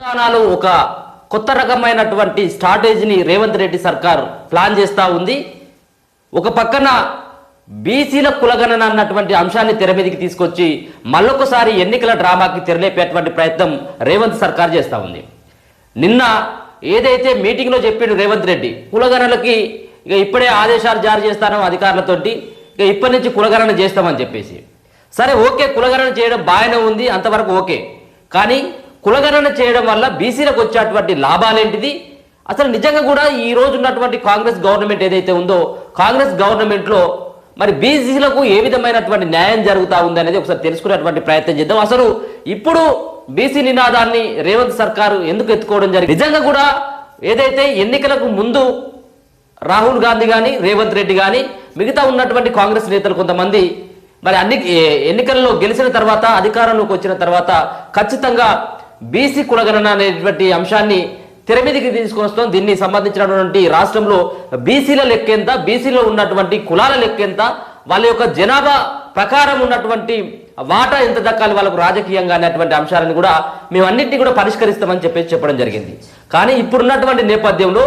తెలంగాణలో ఒక కొత్త రకమైనటువంటి స్ట్రాటజీని రేవంత్ రెడ్డి సర్కార్ ప్లాన్ చేస్తూ ఉంది. ఒక పక్కన బీసీల కులగణన అన్నటువంటి అంశాన్ని తెర మీదకి తీసుకొచ్చి మళ్ళొకసారి ఎన్నికల డ్రామాకి తెరలేపేటువంటి ప్రయత్నం రేవంత్ సర్కార్ చేస్తూ ఉంది. నిన్న ఏదైతే మీటింగ్లో చెప్పాడు రేవంత్ రెడ్డి కులగణనలకి ఇక ఇప్పుడే ఆదేశాలు జారీ చేస్తాను అధికారులతోటి ఇక ఇప్పటి నుంచి కులగణన చేస్తామని చెప్పేసి. సరే ఓకే కులగణన చేయడం బాగానే ఉంది అంతవరకు ఓకే. కానీ కులగణన చేయడం వల్ల బీసీలకు వచ్చేటువంటి లాభాలేంటిది? అసలు నిజంగా కూడా ఈ రోజు ఉన్నటువంటి కాంగ్రెస్ గవర్నమెంట్ ఏదైతే ఉందో కాంగ్రెస్ గవర్నమెంట్లో మరి బీసీలకు ఏ విధమైనటువంటి న్యాయం జరుగుతూ ఉంది అనేది ఒకసారి తెలుసుకునేటువంటి ప్రయత్నం చేద్దాం. అసలు ఇప్పుడు బీసీ నినాదాన్ని రేవంత్ సర్కారు ఎందుకు ఎత్తుకోవడం జరిగింది? నిజంగా కూడా ఏదైతే ఎన్నికలకు ముందు రాహుల్ గాంధీ కానీ రేవంత్ రెడ్డి కానీ మిగతా ఉన్నటువంటి కాంగ్రెస్ నేతలు కొంతమంది మరి అన్ని ఏ- ఎన్నికల్లో గెలిచిన తర్వాత అధికారంలోకి వచ్చిన తర్వాత ఖచ్చితంగా బీసీ కులగణన అనేటువంటి అంశాన్ని తెర మీదకి తీసుకొస్తాం దీన్ని సంబంధించినటువంటి రాష్ట్రంలో బీసీల లెక్కెంత బీసీలో ఉన్నటువంటి కులాల లెక్కెంత వాళ్ళ యొక్క జనాభా ప్రకారం ఉన్నటువంటి వాటా ఎంత దక్కాలి వాళ్ళకు రాజకీయంగా అనేటువంటి అంశాలను కూడా మేము అన్నింటినీ కూడా పరిష్కరిస్తామని చెప్పేసి చెప్పడం జరిగింది. కానీ ఇప్పుడున్నటువంటి నేపథ్యంలో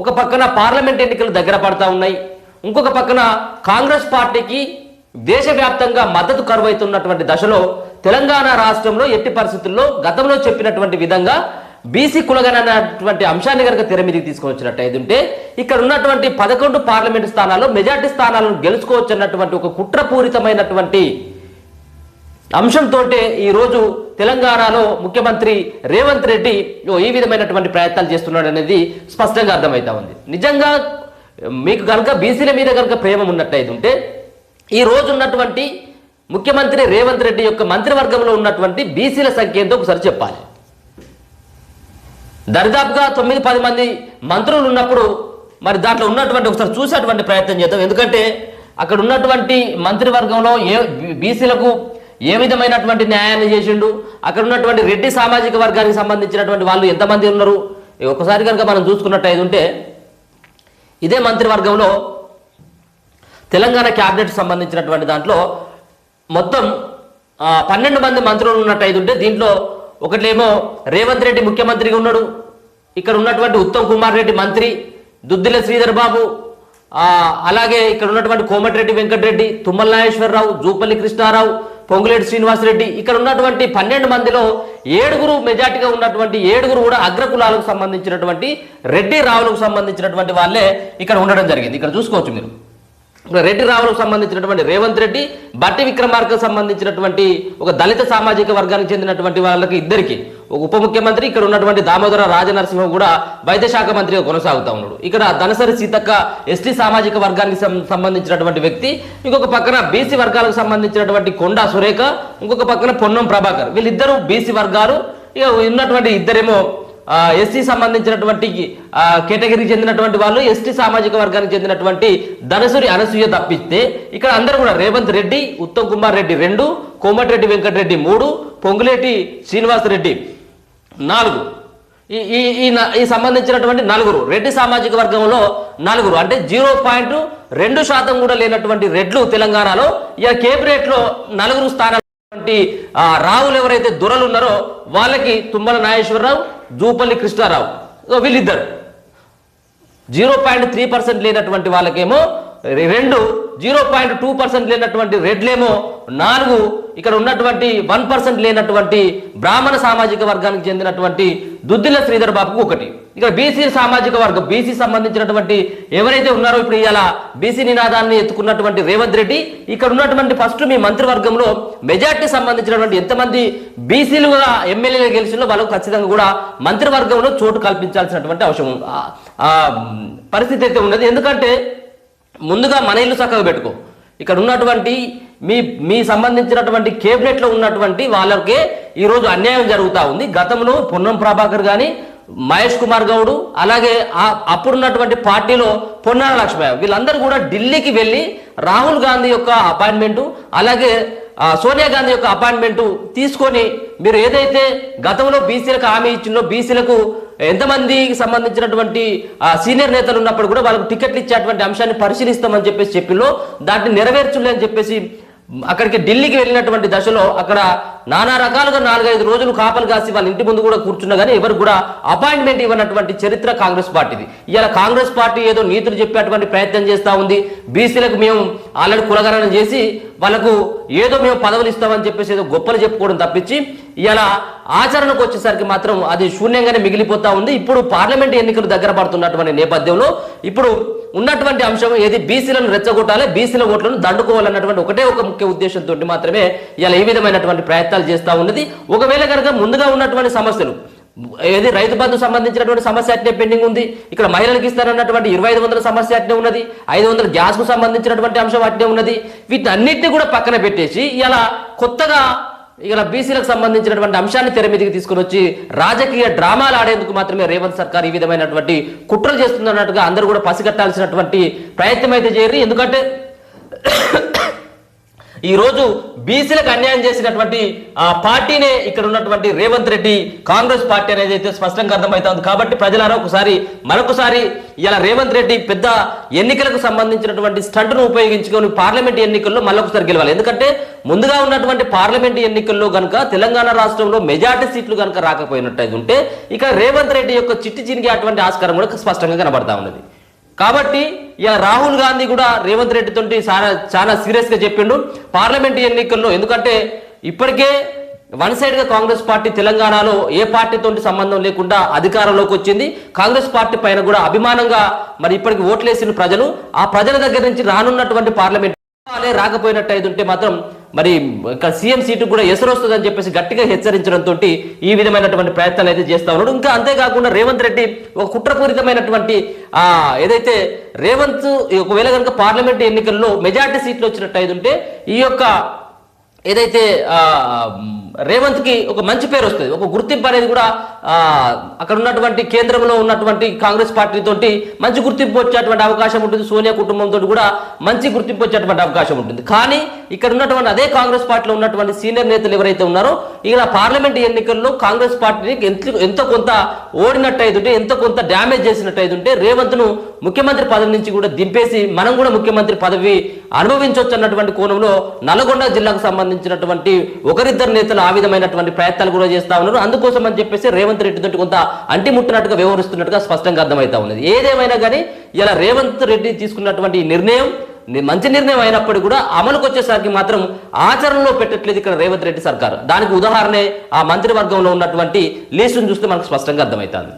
ఒక పక్కన పార్లమెంట్ ఎన్నికలు దగ్గర పడతా ఉన్నాయి. ఇంకొక పక్కన కాంగ్రెస్ పార్టీకి దేశవ్యాప్తంగా మద్దతు కరువైతున్నటువంటి దశలో తెలంగాణ రాష్ట్రంలో ఎట్టి పరిస్థితుల్లో గతంలో చెప్పినటువంటి విధంగా బీసీ కులగన అంశాన్ని కనుక తెర మీదకి తీసుకొచ్చినట్టు ఉంటే ఇక్కడ ఉన్నటువంటి పదకొండు పార్లమెంటు స్థానాల్లో మెజార్టీ స్థానాలను గెలుచుకోవచ్చు అన్నటువంటి ఒక కుట్రపూరితమైనటువంటి అంశంతో ఈరోజు తెలంగాణలో ముఖ్యమంత్రి రేవంత్ రెడ్డి ఈ విధమైనటువంటి ప్రయత్నాలు చేస్తున్నాడు అనేది స్పష్టంగా అర్థమవుతా ఉంది. నిజంగా మీకు కనుక బీసీల మీద కనుక ప్రేమ ఉన్నట్టయితే ఉంటే ఈ రోజు ఉన్నటువంటి ముఖ్యమంత్రి రేవంత్ రెడ్డి యొక్క మంత్రివర్గంలో ఉన్నటువంటి బీసీల సంఖ్య ఎంతో ఒకసారి చెప్పాలి. దరిదాపుగా తొమ్మిది పది మంది మంత్రులు ఉన్నప్పుడు మరి దాంట్లో ఉన్నటువంటి ఒకసారి చూసేటువంటి ప్రయత్నం చేద్దాం. ఎందుకంటే అక్కడ ఉన్నటువంటి మంత్రివర్గంలో ఏ బీసీలకు ఏ విధమైనటువంటి న్యాయాన్ని చేసిండు? అక్కడ ఉన్నటువంటి రెడ్డి సామాజిక వర్గానికి సంబంధించినటువంటి వాళ్ళు ఎంతమంది ఉన్నారు? ఒకసారి కనుక మనం చూసుకున్నట్టయితే ఉంటే ఇదే మంత్రివర్గంలో తెలంగాణ క్యాబినెట్ సంబంధించినటువంటి దాంట్లో మొత్తం పన్నెండు మంది మంత్రులు ఉన్నట్టయితే ఉంటే దీంట్లో ఒకటేమో రేవంత్ రెడ్డి ముఖ్యమంత్రిగా ఉన్నాడు ఇక్కడ ఉన్నటువంటి ఉత్తమ్ కుమార్ రెడ్డి మంత్రి దుద్దిల శ్రీధర్ బాబు అలాగే ఇక్కడ ఉన్నటువంటి కోమటిరెడ్డి వెంకటరెడ్డి తుమ్మల నాగేశ్వరరావు జూపల్లి కృష్ణారావు పొంగులేటి శ్రీనివాసరెడ్డి ఇక్కడ ఉన్నటువంటి పన్నెండు మందిలో ఏడుగురు మెజార్టీగా ఉన్నటువంటి ఏడుగురు కూడా అగ్రకులాలకు సంబంధించినటువంటి రెడ్డి రావులకు సంబంధించినటువంటి వాళ్ళే ఇక్కడ ఉండడం జరిగింది. ఇక్కడ చూసుకోవచ్చు మీరు. రెడ్డి రావులకు సంబంధించినటువంటి రేవంత్ రెడ్డి బట్టి విక్రమార్కకు సంబంధించినటువంటి ఒక దళిత సామాజిక వర్గానికి చెందినటువంటి వాళ్ళకి ఇద్దరికి. ఒక ఉప ముఖ్యమంత్రి ఇక్కడ ఉన్నటువంటి దామోదర రాజనరసింహ కూడా వైద్య శాఖ మంత్రిగా కొనసాగుతా ఉన్నాడు. ఇక్కడ ధనసరి సీతక్క ఎస్టీ సామాజిక వర్గానికి సంబంధించినటువంటి వ్యక్తి ఇంకొక పక్కన బీసీ వర్గాలకు సంబంధించినటువంటి కొండా సురేఖ ఇంకొక పక్కన పొన్నం ప్రభాకర్. వీళ్ళిద్దరూ బీసీ వర్గాలు. ఇక ఉన్నటువంటి ఇద్దరేమో ఎస్సీ సంబంధించినటువంటి కేటగిరీకి చెందినటువంటి వాళ్ళు ఎస్టీ సామాజిక వర్గానికి చెందినటువంటి ధనసురి అనసూయ తప్పిస్తే ఇక్కడ అందరూ కూడా రేవంత్ రెడ్డి ఉత్తమ్ కుమార్ రెడ్డి రెండు కోమటిరెడ్డి వెంకటరెడ్డి మూడు పొంగులేటి శ్రీనివాస్ రెడ్డి నాలుగు. ఈ ఈ ఈ సంబంధించినటువంటి నలుగురు రెడ్డి సామాజిక వర్గంలో నలుగురు అంటే జీరో పాయింట్ రెండు శాతం కూడా లేనటువంటి రెడ్లు తెలంగాణలో ఇక కేబినెట్లో నలుగురు స్థానాలు రావులు ఎవరైతే దొరలు ఉన్నారో వాళ్ళకి తుమ్మల నాగేశ్వరరావు జూపల్లి కృష్ణారావు. ఇగో వీళ్ళిద్దరు. జీరో పాయింట్ త్రీ పర్సెంట్ లేనటువంటి వాళ్ళకేమో రెండు జీరో పాయింట్ టూ పర్సెంట్ లేనటువంటి రెడ్లేమో నాలుగు ఇక్కడ ఉన్నటువంటి వన్ పర్సెంట్ లేనటువంటి బ్రాహ్మణ సామాజిక వర్గానికి చెందినటువంటి దుద్దిల శ్రీధర్ బాబుకు ఒకటి. ఇక్కడ బీసీ సామాజిక వర్గం బీసీ సంబంధించినటువంటి ఎవరైతే ఉన్నారో ఇప్పుడు ఇలా బీసీ నినాదాన్ని ఎత్తుకున్నటువంటి రేవంత్ రెడ్డి ఇక్కడ ఉన్నటువంటి ఫస్ట్ మీ మంత్రివర్గంలో మెజార్టీ సంబంధించినటువంటి ఎంతమంది బీసీలుగా ఎమ్మెల్యేలు గెలిచినో వాళ్ళకు ఖచ్చితంగా కూడా మంత్రివర్గంలో చోటు కల్పించాల్సినటువంటి అవసరం పరిస్థితి అయితే ఉన్నది. ఎందుకంటే ముందుగా మన ఇల్లు చక్కగా పెట్టుకో. ఇక్కడ ఉన్నటువంటి మీ మీ సంబంధించినటువంటి కేబినెట్లో ఉన్నటువంటి వాళ్ళకే ఈరోజు అన్యాయం జరుగుతూ ఉంది. గతంలో పొన్నం ప్రభాకర్ కానీ మహేష్ కుమార్ గౌడ్ అలాగే అప్పుడున్నటువంటి పార్టీలో పొన్నాల లక్ష్మయ్య వీళ్ళందరూ కూడా ఢిల్లీకి వెళ్ళి రాహుల్ గాంధీ యొక్క అపాయింట్మెంటు అలాగే సోనియా గాంధీ యొక్క అపాయింట్మెంట్ తీసుకొని మీరు ఏదైతే గతంలో బీసీలకు హామీ ఇచ్చిందో బీసీలకు ఎంతమందికి సంబంధించినటువంటి సీనియర్ నేతలు ఉన్నప్పుడు కూడా వాళ్ళకు టికెట్లు ఇచ్చేటువంటి అంశాన్ని పరిశీలిస్తామని చెప్పేసి చెప్పిలో దాన్ని నెరవేర్చులే అని చెప్పేసి అక్కడికి ఢిల్లీకి వెళ్ళినటువంటి దశలో అక్కడ నానా రకాలుగా నాలుగైదు రోజులు కాపలు కాసి వాళ్ళ ఇంటి ముందు కూడా కూర్చున్నా కానీ ఎవరు కూడా అపాయింట్మెంట్ ఇవ్వనటువంటి చరిత్ర కాంగ్రెస్ పార్టీది. ఇలా కాంగ్రెస్ పార్టీ ఏదో నీతులు చెప్పేటువంటి ప్రయత్నం చేస్తూ ఉంది. బీసీలకు మేము ఆల్రెడీ కులగణన చేసి వాళ్ళకు ఏదో మేము పదవులు ఇస్తామని చెప్పేసి ఏదో గొప్పలు చెప్పుకోవడం తప్పించి ఇలా ఆచరణకు వచ్చేసరికి మాత్రం అది శూన్యంగానే మిగిలిపోతా ఉంది. ఇప్పుడు పార్లమెంట్ ఎన్నికలు దగ్గర పడుతున్నటువంటి నేపథ్యంలో ఇప్పుడు ఉన్నటువంటి అంశం ఏది? బీసీలను రెచ్చగొట్టాలి బీసీల ఓట్లను దండుకోవాలన్నటువంటి ఒకటే ఒక ముఖ్య ఉద్దేశంతో మాత్రమే ఇలా ఈ విధమైనటువంటి ప్రయత్నం ప్రయత్నాలు చేస్తూ ఉన్నది. ఒకవేళ కనుక ముందుగా ఉన్నటువంటి సమస్యలు ఏది రైతు బంధు సంబంధించినటువంటి సమస్య అట్నే పెండింగ్ ఉంది. ఇక్కడ మహిళలకు ఇస్తారన్నటువంటి ఇరవై ఐదు వందల సమస్య అట్నే ఉన్నది. ఐదు వందల గ్యాస్కు సంబంధించినటువంటి అంశం అట్నే ఉన్నది. వీటిని అన్నింటినీ కూడా పక్కన పెట్టేసి ఇలా కొత్తగా ఇలా బీసీలకు సంబంధించినటువంటి అంశాన్ని తెర మీదకి తీసుకుని వచ్చి రాజకీయ డ్రామాలు ఆడేందుకు మాత్రమే రేవంత్ సర్కార్ ఈ విధమైనటువంటి కుట్రలు చేస్తున్నట్టుగా అందరూ కూడా పసిగట్టాల్సినటువంటి ప్రయత్నం అయితే చేయరు. ఎందుకంటే ఈ రోజు బీసీలకు అన్యాయం చేసినటువంటి ఆ పార్టీనే ఇక్కడ ఉన్నటువంటి రేవంత్ రెడ్డి కాంగ్రెస్ పార్టీ అనేది అయితే స్పష్టంగా అర్థమవుతుంది. కాబట్టి ప్రజలారా ఒకసారి మరొకసారి ఇలా రేవంత్ రెడ్డి పెద్ద ఎన్నికలకు సంబంధించినటువంటి స్టంట్ను ఉపయోగించుకొని పార్లమెంట్ ఎన్నికల్లో మళ్ళొకసారి గెలవాలి. ఎందుకంటే ముందుగా ఉన్నటువంటి పార్లమెంట్ ఎన్నికల్లో గనుక తెలంగాణ రాష్ట్రంలో మెజార్టీ సీట్లు కనుక రాకపోయినట్టయితే ఉంటే ఇక రేవంత్ రెడ్డి యొక్క చిట్టి చినిగే అటువంటి ఆస్కారం కూడా స్పష్టంగా కనబడతా ఉన్నది. కాబట్టి ఇలా రాహుల్ గాంధీ కూడా రేవంత్ రెడ్డితో చాలా చాలా సీరియస్గా చెప్పిండు. పార్లమెంట్ ఎన్నికల్లో ఎందుకంటే ఇప్పటికే వన్ సైడ్గా కాంగ్రెస్ పార్టీ తెలంగాణలో ఏ పార్టీతో సంబంధం లేకుండా అధికారంలోకి వచ్చింది. కాంగ్రెస్ పార్టీ పైన కూడా అభిమానంగా మరి ఇప్పటికి ఓట్లేసిన ప్రజలు ఆ ప్రజల దగ్గర నుంచి రానున్నటువంటి పార్లమెంట్ రాకపోయినట్టు అయితే ఉంటే మాత్రం మరి సీఎం సీటు కూడా ఎసరు వస్తుందని చెప్పేసి గట్టిగా హెచ్చరించడంతో ఈ విధమైనటువంటి ప్రయత్నాలు అయితే చేస్తా ఉన్నాడు. ఇంకా అంతేకాకుండా రేవంత్ రెడ్డి ఒక కుట్రపూరితమైనటువంటి ఆ ఏదైతే రేవంత్ ఒకవేళ కనుక పార్లమెంట్ ఎన్నికల్లో మెజార్టీ సీట్లు వచ్చినట్టు అయితే ఉంటే ఈ యొక్క ఏదైతే రేవంత్కి ఒక మంచి పేరు వస్తుంది. ఒక గుర్తింపు అనేది కూడా అక్కడ ఉన్నటువంటి కేంద్రంలో ఉన్నటువంటి కాంగ్రెస్ పార్టీతో మంచి గుర్తింపు వచ్చేటువంటి అవకాశం ఉంటుంది. సోనియా కుటుంబంతో కూడా మంచి గుర్తింపు వచ్చేటువంటి అవకాశం ఉంటుంది. కానీ ఇక్కడ ఉన్నటువంటి అదే కాంగ్రెస్ పార్టీలో ఉన్నటువంటి సీనియర్ నేతలు ఎవరైతే ఉన్నారో ఇక్కడ పార్లమెంట్ ఎన్నికల్లో కాంగ్రెస్ పార్టీని ఎంత ఎంతో కొంత ఓడినట్టు అయితే ఎంతో కొంత డ్యామేజ్ చేసినట్టు అయితే రేవంత్ను ముఖ్యమంత్రి పదవి నుంచి కూడా దింపేసి మనం కూడా ముఖ్యమంత్రి పదవి అనుభవించవచ్చు అన్నటువంటి కోణంలో నల్గొండ జిల్లాకు సంబంధించినటువంటి ఒకరిద్దరు నేతలు ఆ విధమైనటువంటి ప్రయత్నాలు కూడా చేస్తా ఉన్నారు. అందుకోసం అని చెప్పేసి రేవంత్ రెడ్డి తోటి కొంత అంటిముట్టినట్టుగా వ్యవహరిస్తున్నట్టుగా స్పష్టంగా అర్థమవుతా ఉన్నది. ఏదేమైనా కానీ ఇలా రేవంత్ రెడ్డి తీసుకున్నటువంటి నిర్ణయం మంచి నిర్ణయం అయినప్పటికీ కూడా అమలుకు వచ్చేసరికి మాత్రం ఆచరణలో పెట్టట్లేదు ఇక్కడ రేవంత్ రెడ్డి సర్కారు. దానికి ఉదాహరణే ఆ మంత్రివర్గంలో ఉన్నటువంటి లీస్టును చూస్తే మనకు స్పష్టంగా అర్థమవుతుంది.